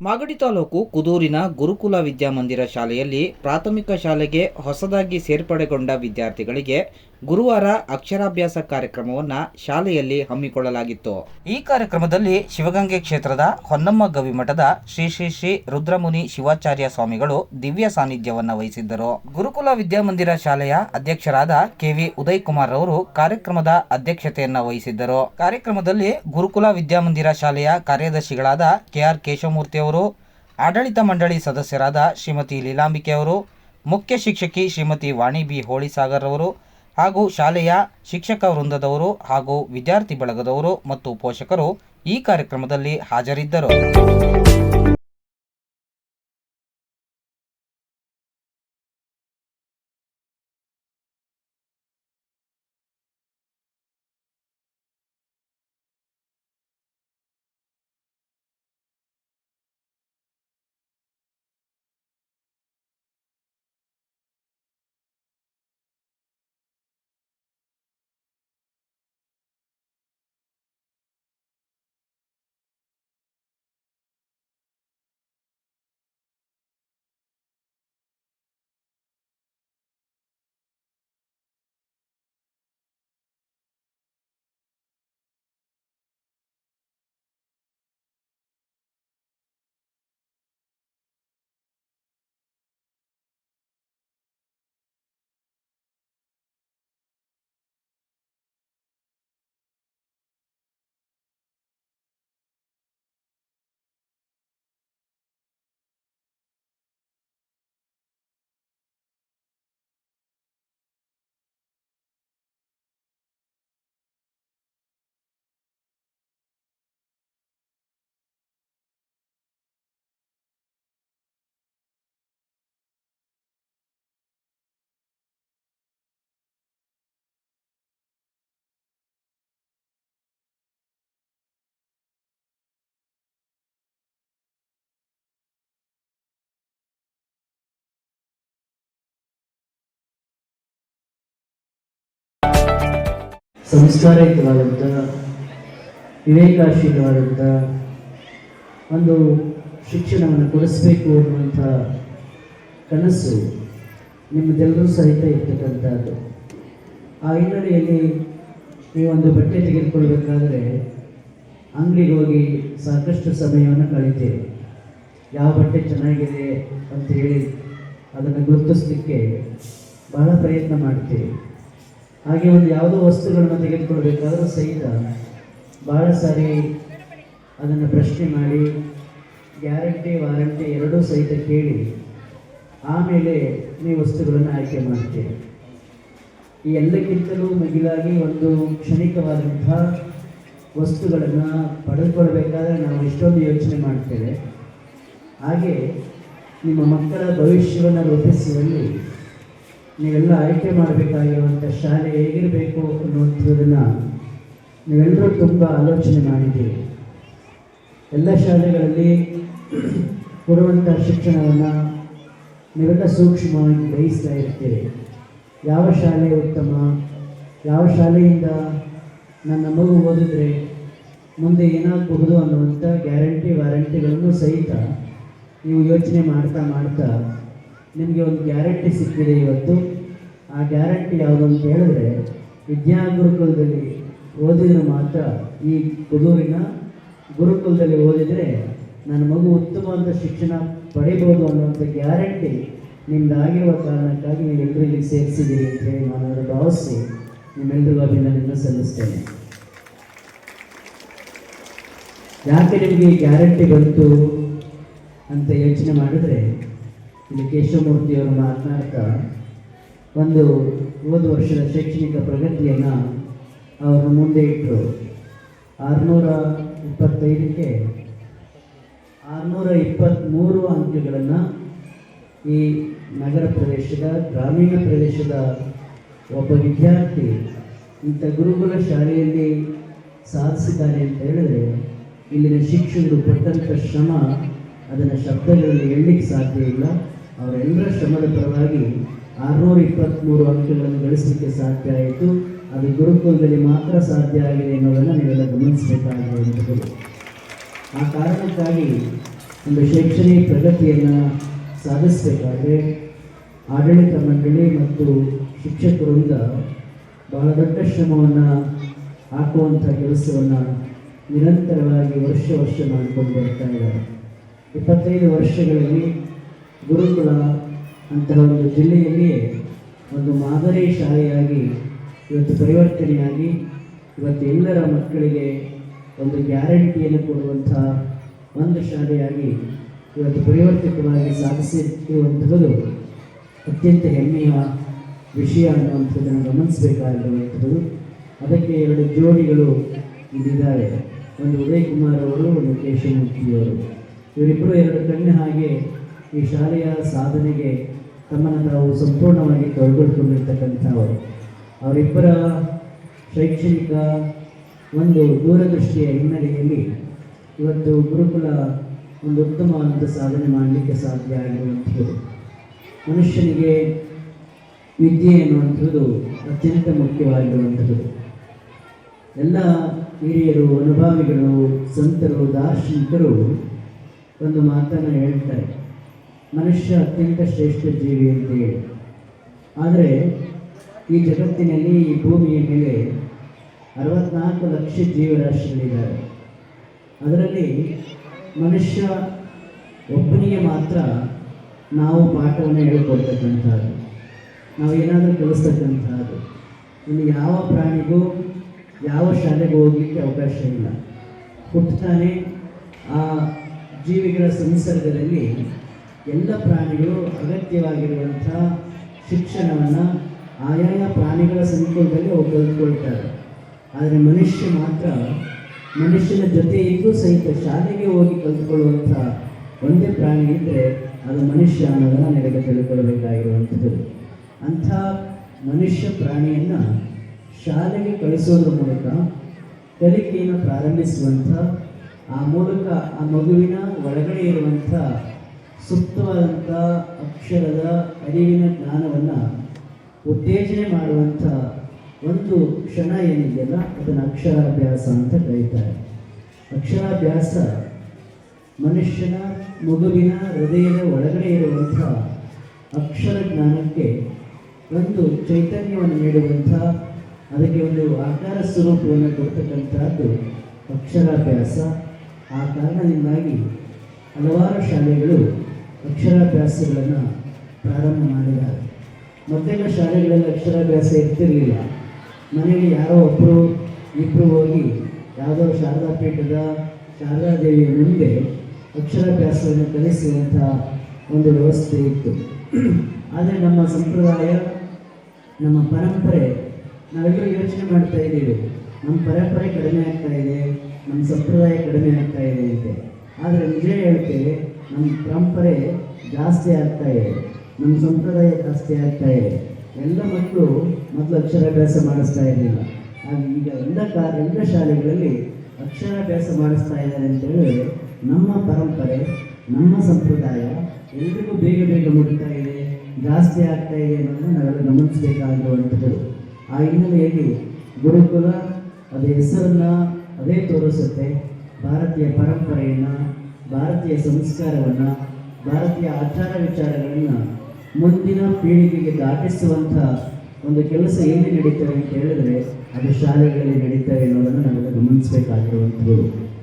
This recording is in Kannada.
ಮಾಗಡಿ ತಾಲೂಕು ಕುದೂರಿನ ಗುರುಕುಲ ವಿದ್ಯಾಮಂದಿರ ಶಾಲೆಯಲ್ಲಿ ಪ್ರಾಥಮಿಕ ಶಾಲೆಗೆ ಹೊಸದಾಗಿ ಸೇರ್ಪಡೆಗೊಂಡ ವಿದ್ಯಾರ್ಥಿಗಳಿಗೆ ಗುರುವಾರ ಅಕ್ಷರಾಭ್ಯಾಸ ಕಾರ್ಯಕ್ರಮವನ್ನು ಶಾಲೆಯಲ್ಲಿ ಹಮ್ಮಿಕೊಳ್ಳಲಾಗಿತ್ತು. ಈ ಕಾರ್ಯಕ್ರಮದಲ್ಲಿ ಶಿವಗಂಗೆ ಕ್ಷೇತ್ರದ ಹೊನ್ನಮ್ಮ ಗವಿಮಠದ ಶ್ರೀ ಶ್ರೀ ಶ್ರೀ ರುದ್ರಮುನಿ ಶಿವಾಚಾರ್ಯ ಸ್ವಾಮಿಗಳು ದಿವ್ಯ ಸಾನ್ನಿಧ್ಯವನ್ನ ವಹಿಸಿದ್ದರು. ಗುರುಕುಲ ವಿದ್ಯಾಮಂದಿರ ಶಾಲೆಯ ಅಧ್ಯಕ್ಷರಾದ ಕೆವಿ ಉದಯ್ ಕುಮಾರ್ ಅವರು ಕಾರ್ಯಕ್ರಮದ ಅಧ್ಯಕ್ಷತೆಯನ್ನ ವಹಿಸಿದ್ದರು. ಕಾರ್ಯಕ್ರಮದಲ್ಲಿ ಗುರುಕುಲ ವಿದ್ಯಾಮಂದಿರ ಶಾಲೆಯ ಕಾರ್ಯದರ್ಶಿಗಳಾದ ಕೆಆರ್ ಕೇಶವಮೂರ್ತಿ ಅವರು, ಆಡಳಿತ ಮಂಡಳಿ ಸದಸ್ಯರಾದ ಶ್ರೀಮತಿ ಲೀಲಾಂಬಿಕೆ ಅವರು, ಮುಖ್ಯ ಶಿಕ್ಷಕಿ ಶ್ರೀಮತಿ ವಾಣಿ ಬಿ ಹೋಳಿಸಾಗರ್ ಅವರು ಹಾಗೂ ಶಾಲೆಯ ಶಿಕ್ಷಕ ವೃಂದದವರು ಹಾಗೂ ವಿದ್ಯಾರ್ಥಿ ಬಳಗದವರು ಮತ್ತು ಪೋಷಕರು ಈ ಕಾರ್ಯಕ್ರಮದಲ್ಲಿ ಹಾಜರಿದ್ದರು. ಸಂಸ್ಕಾರಯುತವಾದಂಥ ವಿವೇಕಾಶೀಲವಾದಂಥ ಒಂದು ಶಿಕ್ಷಣವನ್ನು ಕೊಡಿಸಬೇಕು ಅನ್ನುವಂಥ ಕನಸು ನಿಮ್ಮದೆಲ್ಲರೂ ಸಹಿತ ಇರ್ತಕ್ಕಂಥದ್ದು. ಆ ಹಿನ್ನೆಲೆಯಲ್ಲಿ ನೀವೊಂದು ಬಟ್ಟೆ ತೆಗೆದುಕೊಳ್ಬೇಕಾದ್ರೆ ಅಂಗಡಿಗೆ ಹೋಗಿ ಸಾಕಷ್ಟು ಸಮಯವನ್ನು ಕಳೀತೀರಿ ಯಾವ ಬಟ್ಟೆ ಚೆನ್ನಾಗಿದೆ ಅಂತ ಹೇಳಿ ಅದನ್ನು ಗುರುತಿಸ್ಲಿಕ್ಕೆ ಬಹಳ ಪ್ರಯತ್ನ ಮಾಡ್ತೀರಿ ಹಾಗೆ ಒಂದು ಯಾವುದೋ ವಸ್ತುಗಳನ್ನು ತೆಗೆದುಕೊಳ್ಬೇಕಾದ್ರೂ ಸಹಿತ ಭಾಳ ಸಾರಿ ಅದನ್ನು ಪ್ರಶ್ನೆ ಮಾಡಿ, ಗ್ಯಾರಂಟಿ, ವಾರಂಟಿ ಎರಡೂ ಸಹಿತ ಕೇಳಿ, ಆಮೇಲೆ ನೀವು ವಸ್ತುಗಳನ್ನು ಆಯ್ಕೆ ಮಾಡ್ತೀರಿ. ಈ ಎಲ್ಲಕ್ಕಿಂತಲೂ ಮಿಗಿಲಾಗಿ ಒಂದು ಕ್ಷಣಿಕವಾದಂತಹ ವಸ್ತುಗಳನ್ನು ಪಡೆದುಕೊಳ್ಬೇಕಾದ್ರೆ ನಾವು ಎಷ್ಟೊಂದು ಯೋಚನೆ ಮಾಡ್ತೇವೆ. ಹಾಗೆ ನಿಮ್ಮ ಮಕ್ಕಳ ಭವಿಷ್ಯವನ್ನು ರೂಪಿಸುವಲ್ಲಿ ನೀವೆಲ್ಲ ಆಯ್ಕೆ ಮಾಡಬೇಕಾಗಿರುವಂಥ ಶಾಲೆ ಹೇಗಿರಬೇಕು ಅನ್ನುವಂಥದ್ದನ್ನು ನೀವೆಲ್ಲರೂ ತುಂಬ ಆಲೋಚನೆ ಮಾಡಿದ್ದೀರಿ. ಎಲ್ಲ ಶಾಲೆಗಳಲ್ಲಿ ಕೊಡುವಂಥ ಶಿಕ್ಷಣವನ್ನು ನೀವೆಲ್ಲ ಸೂಕ್ಷ್ಮವಾಗಿ ಗ್ರಹಿಸ್ತಾ ಇರ್ತೀರಿ. ಯಾವ ಶಾಲೆ ಉತ್ತಮ, ಯಾವ ಶಾಲೆಯಿಂದ ನನ್ನ ಮಗು ಓದಿದ್ರೆ ಮುಂದೆ ಏನಾಗಬಹುದು ಅನ್ನುವಂಥ ಗ್ಯಾರಂಟಿ ವಾರಂಟಿಗಳನ್ನು ಸಹಿತ ನೀವು ಯೋಚನೆ ಮಾಡ್ತಾ ಮಾಡ್ತಾ ನಿಮಗೆ ಒಂದು ಗ್ಯಾರಂಟಿ ಸಿಕ್ಕಿದೆ ಇವತ್ತು. ಆ ಗ್ಯಾರಂಟಿ ಯಾವುದು ಅಂತ ಹೇಳಿದ್ರೆ ವಿದ್ಯಾ ಗುರುಕುಲದಲ್ಲಿ ಓದಿದ್ರೆ ಮಾತ್ರ ಈ ಕುದೂರಿನ ಗುರುಕುಲದಲ್ಲಿ ಓದಿದರೆ ನನ್ನ ಮಗು ಉತ್ತಮವಾದ ಶಿಕ್ಷಣ ಪಡಿಬೋದು ಅನ್ನುವಂಥ ಗ್ಯಾರಂಟಿ ನಿಮ್ದಾಗಿರುವ ಕಾರಣಕ್ಕಾಗಿ ನೀವೆಲ್ಲರೂ ಇಲ್ಲಿ ಸೇರಿಸಿದ್ದೀರಿ ಅಂತ ಹೇಳಿ ನಾನು ಅದನ್ನು ಭಾವಿಸಿ ನಿಮ್ಮೆಲ್ಲರಿಗೂ ಅಭಿನಂದನೆ ಸಲ್ಲಿಸ್ತೇನೆ. ಯಾಕೆ ನಿಮಗೆ ಗ್ಯಾರಂಟಿ ಬಂತು ಅಂತ ಯೋಚನೆ ಮಾಡಿದ್ರೆ ಇಲ್ಲಿ ಕೇಶವಮೂರ್ತಿಯವರು ಮಾತನಾಡ್ತಾ ಒಂದು ಹೋದ ವರ್ಷದ ಶೈಕ್ಷಣಿಕ ಪ್ರಗತಿಯನ್ನು ಅವರು ಮುಂದೆ ಇಟ್ಟರು ಆರುನೂರ ಇಪ್ಪತ್ತೈದಕ್ಕೆ ಆರುನೂರ ಇಪ್ಪತ್ತ್ಮೂರು ಅಂಕಗಳನ್ನು ಈ ನಗರ ಪ್ರದೇಶದ ಗ್ರಾಮೀಣ ಪ್ರದೇಶದ ಒಬ್ಬ ವಿದ್ಯಾರ್ಥಿ ಇಂಥ ಗುರುಕುಲ ಶಾಲೆಯಲ್ಲಿ ಸಾಧಿಸಿದ್ದಾನೆ ಅಂತ ಹೇಳಿದ್ರೆ ಇಲ್ಲಿನ ಶಿಕ್ಷಕರು ಪಟ್ಟಂಥ ಶ್ರಮ ಅದನ್ನು ಶಬ್ದಗಳಲ್ಲಿ ಹೇಳಲಿಕ್ಕೆ ಸಾಧ್ಯ ಇಲ್ಲ. ಅವರೆಲ್ಲರ ಶ್ರಮದ ಪರವಾಗಿ ಆರುನೂರ ಇಪ್ಪತ್ತ್ಮೂರು ಅಂಕಗಳನ್ನು ಗಳಿಸಲಿಕ್ಕೆ ಸಾಧ್ಯ ಆಯಿತು. ಅದು ಗುರುಕುಲದಲ್ಲಿ ಮಾತ್ರ ಸಾಧ್ಯ ಆಗಿದೆ ಎನ್ನುವುದನ್ನು ನೀವೆಲ್ಲ ಗಮನಿಸಬೇಕಾಗಿರುವಂಥದ್ದು ಆ ಕಾರಣಕ್ಕಾಗಿ ಒಂದು ಶೈಕ್ಷಣಿಕ ಪ್ರಗತಿಯನ್ನು ಸಾಧಿಸಬೇಕಾದ್ರೆ ಆಡಳಿತ ಮಂಡಳಿ ಮತ್ತು ಶಿಕ್ಷಕರಿಂದ ಬಹಳ ದೊಡ್ಡ ಶ್ರಮವನ್ನು ಹಾಕುವಂಥ ಕೆಲಸವನ್ನು ನಿರಂತರವಾಗಿ ವರ್ಷ ವರ್ಷ ಮಾಡಿಕೊಂಡು ಬರ್ತಾ ಇದ್ದಾರೆ. ಇಪ್ಪತ್ತೈದು ವರ್ಷಗಳಲ್ಲಿ ಗುರುಕುಲ ಅಂತಹ ಒಂದು ಜಿಲ್ಲೆಯಲ್ಲಿ ಒಂದು ಮಾದರಿ ಶಾಲೆಯಾಗಿ ಇವತ್ತು ಪರಿವರ್ತನೆಯಾಗಿ ಇವತ್ತು ಎಲ್ಲರ ಮಕ್ಕಳಿಗೆ ಒಂದು ಗ್ಯಾರಂಟಿಯನ್ನು ಕೊಡುವಂತಹ ಒಂದು ಶಾಲೆಯಾಗಿ ಇವತ್ತು ಪರಿವರ್ತಿತವಾಗಿ ಸಾಧಿಸಿರುವಂಥದ್ದು ಅತ್ಯಂತ ಹೆಮ್ಮೆಯ ವಿಷಯ ಅನ್ನುವಂಥದ್ದನ್ನು ಗಮನಿಸಬೇಕಾಗಿರುವಂಥದ್ದು ಅದಕ್ಕೆ ಎರಡು ಜೋಡಿಗಳು ಇಲ್ಲಿದ್ದಾರೆ. ಒಂದು ಉದಯ್ ಕುಮಾರ್ ಅವರು, ಒಂದು ಕೇಶವಮೂರ್ತಿಯವರು ಇವರಿಬ್ಬರು ಎರಡು ಕಣ್ಣು ಹಾಗೆ ಈ ಶಾಲೆಯ ಸಾಧನೆಗೆ ತಮ್ಮನ್ನು ತಾವು ಸಂಪೂರ್ಣವಾಗಿ ತೊಡಗಿಕೊಂಡಿರ್ತಕ್ಕಂಥವರು ಅವರಿಬ್ಬರ ಶೈಕ್ಷಣಿಕ ಒಂದು ದೂರದೃಷ್ಟಿಯ ಹಿನ್ನೆಲೆಯಲ್ಲಿ ಇವತ್ತು ಗುರುಕುಲ ಒಂದು ಉತ್ತಮವಾದಂಥ ಸಾಧನೆ ಮಾಡಲಿಕ್ಕೆ ಸಾಧ್ಯ ಆಗಿರುವಂಥದ್ದು. ಮನುಷ್ಯನಿಗೆ ವಿದ್ಯೆ ಎನ್ನುವಂಥದ್ದು ಅತ್ಯಂತ ಮುಖ್ಯವಾಗಿರುವಂಥದ್ದು. ಎಲ್ಲ ಹಿರಿಯರು, ಅನುಭಾವಿಗಳು, ಸಂತರು, ದಾರ್ಶನಿಕರು ಒಂದು ಮಾತನ್ನು ಹೇಳ್ತಾರೆ. ಮನುಷ್ಯ ಅತ್ಯಂತ ಶ್ರೇಷ್ಠ ಜೀವಿ ಅಂತ. ಹೇಳಿ ಆದರೆ ಈ ಜಗತ್ತಿನಲ್ಲಿ ಈ ಭೂಮಿಯ ಮೇಲೆ ಅರವತ್ನಾಲ್ಕು ಲಕ್ಷ ಜೀವರಾಶಿಗಳಿದ್ದಾರೆ. ಅದರಲ್ಲಿ ಮನುಷ್ಯ ಒಬ್ಬನಿಗೆ ಮಾತ್ರ ನಾವು ಪಾಠವನ್ನು ಹೇಳಿಕೊಡ್ತಕ್ಕಂಥದ್ದು. ನಾವು ಏನಾದರೂ ಕಲಿಸ್ತಕ್ಕಂಥದ್ದು ಇನ್ನು ಯಾವ ಪ್ರಾಣಿಗೂ, ಯಾವ ಶಾಲೆಗೆ ಹೋಗಲಿಕ್ಕೆ ಅವಕಾಶ ಇಲ್ಲ. ಹುಟ್ಟುತ್ತಾನೆ ಆ ಜೀವಿಗಳ ಸಂಸರ್ಗದಲ್ಲಿ ಎಲ್ಲ ಪ್ರಾಣಿಗಳು ಅಗತ್ಯವಾಗಿರುವಂಥ ಶಿಕ್ಷಣವನ್ನು ಆಯಾಯ ಪ್ರಾಣಿಗಳ ಸಂಕುಲದಲ್ಲಿ ಅವು ಕಲಿತ್ಕೊಳ್ತಾರೆ ಆದರೆ ಮನುಷ್ಯ ಮಾತ್ರ ಮನುಷ್ಯನ ಜೊತೆ ಇದ್ದು ಸಹಿತ ಶಾಲೆಗೆ ಹೋಗಿ ಕಲ್ತ್ಕೊಳ್ಳುವಂಥ ಒಂದೇ ಪ್ರಾಣಿ ಇದ್ದರೆ ಅದು ಮನುಷ್ಯ ಅನ್ನೋದನ್ನು ನನಗೆ ತಿಳ್ಕೊಳ್ಬೇಕಾಗಿರುವಂಥದ್ದು. ಅಂಥ ಮನುಷ್ಯ ಪ್ರಾಣಿಯನ್ನು ಶಾಲೆಗೆ ಕಳಿಸೋದ್ರ ಮೂಲಕ ಕಲಿಕೆಯನ್ನು ಪ್ರಾರಂಭಿಸುವಂಥ, ಆ ಮೂಲಕ ಆ ಮಗುವಿನ ಒಳಗಡೆ ಇರುವಂಥ ಸೂಕ್ತವಾದಂಥ ಅಕ್ಷರದ ಅರಿವಿನ ಜ್ಞಾನವನ್ನು ಉತ್ತೇಜನೆ ಮಾಡುವಂಥ ಒಂದು ಕ್ಷಣ ಏನಿದೆಯಲ್ಲ ಅದನ್ನು ಅಕ್ಷರಾಭ್ಯಾಸ ಅಂತ ಕರೀತಾರೆ. ಅಕ್ಷರಾಭ್ಯಾಸ ಮನುಷ್ಯನ ಮಗುವಿನ ಹೃದಯದ ಒಳಗಡೆ ಇರುವಂಥ ಅಕ್ಷರ ಜ್ಞಾನಕ್ಕೆ ಒಂದು ಚೈತನ್ಯವನ್ನು ನೀಡುವಂಥ ಅದಕ್ಕೆ ಒಂದು ಆಕಾರ ಸ್ವರೂಪವನ್ನು ಕೊಡ್ತಕ್ಕಂಥದ್ದು ಅಕ್ಷರಾಭ್ಯಾಸ. ಆ ಕಾರಣದಿಂದಾಗಿ ಹಲವಾರು ಶಾಲೆಗಳು ಅಕ್ಷರಾಭ್ಯಾಸಗಳನ್ನು ಪ್ರಾರಂಭ ಮಾಡಿದ್ದಾರೆ. ಮೊದಲೆಲ್ಲ ಶಾಲೆಗಳಲ್ಲಿ ಅಕ್ಷರಾಭ್ಯಾಸ ಇರ್ತಿರಲಿಲ್ಲ. ಮನೆಗೆ ಯಾರೋ ಒಬ್ಬರು ಇಬ್ಬರು ಹೋಗಿ ಯಾವುದೋ ಶಾರದಾ ಪೀಠದ ಶಾರದಾ ದೇವಿಯ ಮುಂದೆ ಅಕ್ಷರಾಭ್ಯಾಸವನ್ನು ಕಲಿಸುವಂಥ ಒಂದು ವ್ಯವಸ್ಥೆ ಇತ್ತು. ಆದರೆ ನಮ್ಮ ಸಂಪ್ರದಾಯ, ನಮ್ಮ ಪರಂಪರೆ ನಾವೆಲ್ಲರೂ ಯೋಚನೆ ಮಾಡ್ತಾ ಇದ್ದೀವಿ. ನಮ್ಮ ಪರಂಪರೆ ಕಡಿಮೆ ಆಗ್ತಾ ಇದೆ, ನಮ್ಮ ಸಂಪ್ರದಾಯ ಕಡಿಮೆ ಆಗ್ತಾ ಇದೆ ಅಂತೆ. ಆದರೆ ನಿಜ ಹೇಳ್ತೇವೆ ನಮ್ಮ ಪರಂಪರೆ ಜಾಸ್ತಿ ಆಗ್ತಾ ಇದೆ. ನಮ್ಮ ಸಂಪ್ರದಾಯ ಜಾಸ್ತಿ ಆಗ್ತಾ ಇದೆ. ಎಲ್ಲ ಮಕ್ಕಳು ಮೊದಲು ಅಕ್ಷರಾಭ್ಯಾಸ ಮಾಡಿಸ್ತಾ ಇರಲಿಲ್ಲ. ಹಾಗೆ ಈಗ ಎಲ್ಲ ಕಾ, ಎಲ್ಲ ಶಾಲೆಗಳಲ್ಲಿ ಅಕ್ಷರಾಭ್ಯಾಸ ಮಾಡಿಸ್ತಾ ಇದ್ದಾರೆ ಅಂತ ಹೇಳಿದ್ರೆ ನಮ್ಮ ಪರಂಪರೆ, ನಮ್ಮ ಸಂಪ್ರದಾಯ ಎಲ್ರಿಗೂ ಬೇಗ ಬೇಗ ಮುಟ್ತಾ ಇದೆ, ಜಾಸ್ತಿ ಆಗ್ತಾ ಇದೆ ಅನ್ನೋದನ್ನು ನಾವೆಲ್ಲ ಗಮನಿಸಬೇಕಾಗಿರುವಂಥದ್ದು. ಆ ಹಿನ್ನೆಲೆಯಲ್ಲಿ ಗುರುಕುಲ, ಅದೇ ಹೆಸರನ್ನು ಅದೇ ತೋರಿಸುತ್ತೆ. ಭಾರತೀಯ ಪರಂಪರೆಯನ್ನು ಭಾರತೀಯ ಸಂಸ್ಕಾರವನ್ನು, ಭಾರತೀಯ ಆಚಾರ ವಿಚಾರಗಳನ್ನು ಮುಂದಿನ ಪೀಳಿಗೆಗೆ ದಾಟಿಸುವಂಥ ಒಂದು ಕೆಲಸ ಏನು ನಡೀತವೆ ಅಂತ ಹೇಳಿದ್ರೆ ಅದು ಶಾಲೆಗಳಲ್ಲಿ ನಡೀತವೆ ಅನ್ನೋದನ್ನು ನಾವೆಲ್ಲ ಗಮನಿಸಬೇಕಾಗಿರುವಂಥದ್ದು.